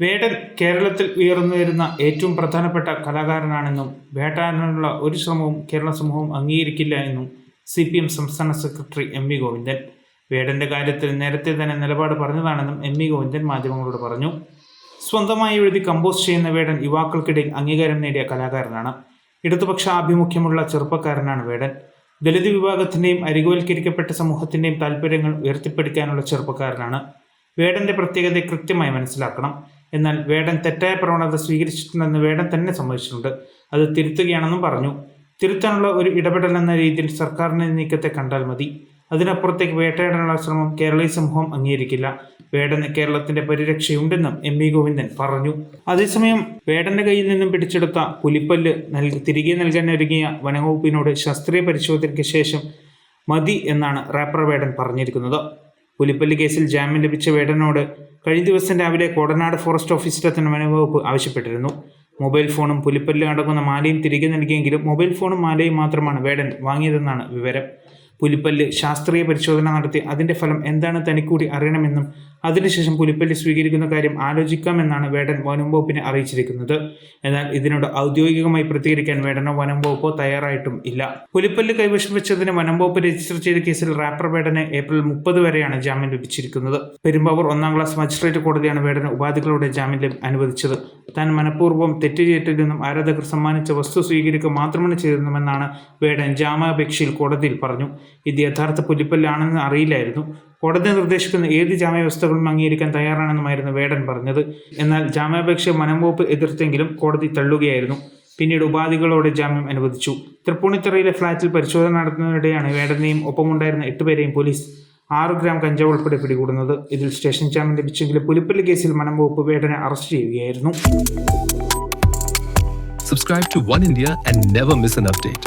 വേടൻ കേരളത്തിൽ ഉയർന്നു വരുന്ന ഏറ്റവും പ്രധാനപ്പെട്ട കലാകാരനാണെന്നും വേട്ടാനുള്ള ഒരു ശ്രമവും കേരള സമൂഹം അംഗീകരിക്കില്ല എന്നും സി പി എം സംസ്ഥാന സെക്രട്ടറി എം വി ഗോവിന്ദൻ. വേടന്റെ കാര്യത്തിൽ നേരത്തെ തന്നെ നിലപാട് പറഞ്ഞതാണെന്നും എം വി ഗോവിന്ദൻ മാധ്യമങ്ങളോട് പറഞ്ഞു. സ്വന്തമായി എഴുതി കമ്പോസ് ചെയ്യുന്ന വേടൻ യുവാക്കൾക്കിടയിൽ അംഗീകാരം നേടിയ കലാകാരനാണ്. ഇടതുപക്ഷ ആഭിമുഖ്യമുള്ള ചെറുപ്പക്കാരനാണ് വേടൻ. ദളിത് വിഭാഗത്തിന്റെയും അരികുവൽക്കരിക്കപ്പെട്ട സമൂഹത്തിന്റെയും താല്പര്യങ്ങൾ ഉയർത്തിപ്പിടിക്കാനുള്ള ചെറുപ്പക്കാരനാണ്. വേടന്റെ പ്രത്യേകത കൃത്യമായി മനസ്സിലാക്കണം. എന്നാൽ വേടൻ തെറ്റായ പ്രവണത സ്വീകരിച്ചിട്ടുണ്ടെന്ന് വേടൻ തന്നെ സമ്മതിച്ചിട്ടുണ്ട്. അത് തിരുത്തുകയാണെന്നും പറഞ്ഞു. തിരുത്താനുള്ള ഒരു ഇടപെടൽ എന്ന രീതിയിൽ സർക്കാരിന്റെ നീക്കത്തെ കണ്ടാൽ മതി. അതിനപ്പുറത്തേക്ക് വേട്ടയാടാനുള്ള ശ്രമം കേരളീയ സമൂഹം അംഗീകരിക്കില്ല. വേടന് കേരളത്തിന്റെ പരിരക്ഷയുണ്ടെന്നും എം വി ഗോവിന്ദൻ പറഞ്ഞു. അതേസമയം വേടന്റെ കയ്യിൽ നിന്നും പിടിച്ചെടുത്ത പുലിപ്പല്ല് നൽകി തിരികെ നൽകാൻ ഒരുങ്ങിയ വനംവകുപ്പിനോട് ശാസ്ത്രീയ പരിശോധനയ്ക്ക് ശേഷം മതി എന്നാണ് റാപ്പർ വേടൻ പറഞ്ഞിരിക്കുന്നത്. പുലിപ്പല്ല് കേസിൽ ജാമ്യം ലഭിച്ച വേടനോട് കഴിഞ്ഞ ദിവസം രാവിലെ കോടനാട് ഫോറസ്റ്റ് ഓഫീസിലെത്തുന്ന വനംവകുപ്പ് ആവശ്യപ്പെട്ടിരുന്നു. മൊബൈൽ ഫോണും പുലിപ്പല്ലും അടങ്ങുന്ന മാലയും തിരികെ നൽകിയെങ്കിലും മൊബൈൽ ഫോണും മാലയും മാത്രമാണ് വേടൻ വാങ്ങിയതെന്നാണ് വിവരം. പുലിപ്പല്ല് ശാസ്ത്രീയ പരിശോധന നടത്തി അതിന്റെ ഫലം എന്താണ് തനിക്കൂടി അറിയണമെന്നും അതിനുശേഷം പുലിപ്പല്ല് സ്വീകരിക്കുന്ന കാര്യം ആലോചിക്കാമെന്നാണ് വേടൻ വനം അറിയിച്ചിരിക്കുന്നത്. എന്നാൽ ഇതിനോട് ഔദ്യോഗികമായി പ്രതികരിക്കാൻ വേടനോ വനം വകുപ്പോ തയ്യാറായിട്ടും ഇല്ല. പുലിപ്പല്ല് കൈവശം വെച്ചതിന് വനം വകുപ്പ് രജിസ്റ്റർ ചെയ്ത കേസിൽ റാപ്പർ വേടന് ഏപ്രിൽ മുപ്പത് വരെയാണ് ജാമ്യം ലഭിച്ചിരിക്കുന്നത്. പെരുമ്പാവൂർ ഒന്നാം ക്ലാസ് മജിസ്ട്രേറ്റ് കോടതിയാണ് വേടന് ഉപാധികളുടെ ജാമ്യം അനുവദിച്ചത്. താൻ മനഃപൂർവം തെറ്റ് ചെയ്തിട്ടില്ലെന്നും ആരാധകർ സമ്മാനിച്ച വസ്തു സ്വീകരിക്കുക മാത്രമാണ് ചെയ്തതെന്നുമെന്നാണ് വേടൻ ജാമ്യാപേക്ഷയിൽ കോടതിയിൽ പറഞ്ഞു. ഇത് യഥാർത്ഥ പുലിപ്പല്ലാണെന്ന് അറിയില്ലായിരുന്നു. കോടതി നിർദ്ദേശിക്കുന്ന ഏത് ജാമ്യവ്യവസ്ഥകളും അംഗീകരിക്കാൻ തയ്യാറാണെന്നുമായിരുന്നു വേടൻ പറഞ്ഞത്. എന്നാൽ ജാമ്യാപേക്ഷ വനംവകുപ്പ് എതിർത്തെങ്കിലും കോടതി തള്ളുകയായിരുന്നു. പിന്നീട് ഉപാധികളോടെ ജാമ്യം അനുവദിച്ചു. തൃപ്പൂണിത്തറയിലെ ഫ്ളാറ്റിൽ പരിശോധന നടത്തുന്നതിനിടെയാണ് വേടനെയും ഒപ്പമുണ്ടായിരുന്ന എട്ടുപേരെയും പോലീസ് ആറ് ഗ്രാം കഞ്ചാവ് ഉൾപ്പെടെ പിടികൂടുന്നത് ഇതിൽ സ്റ്റേഷൻ ജാമ്യം ലഭിച്ചെങ്കിലും പുലിപ്പള്ളി കേസിൽ വനംവകുപ്പ് വേടനെ അറസ്റ്റ് ചെയ്യുകയായിരുന്നു Subscribe to One India and never miss an update.